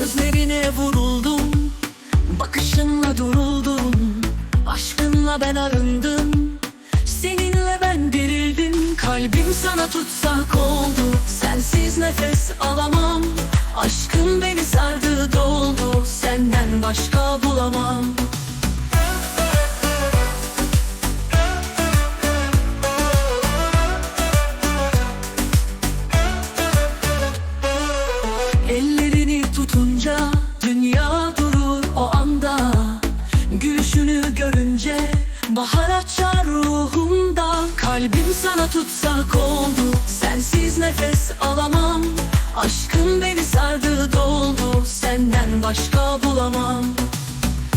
Gözlerine vuruldum Bakışınla duruldum. Aşkınla ben arındım Seninle ben dirildim. Kalbim sana tutsak oldu Sensiz nefes alamam. Aşkın beni sardı doldu Senden başka bulamam. görünce Bahar açar ruhumda. Kalbim sana tutsak oldu. Sensiz nefes alamam. Aşkın beni sardı doldu. Senden başka bulamam.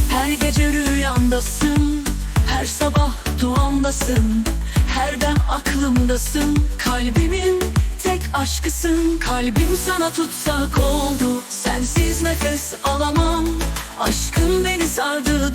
Her gece rüyamdasın. Her sabah duamdasın. Her dem aklımdasın. Kalbimin tek aşkısın. Kalbim sana tutsak oldu. Sensiz nefes alamam. Aşkın beni sardı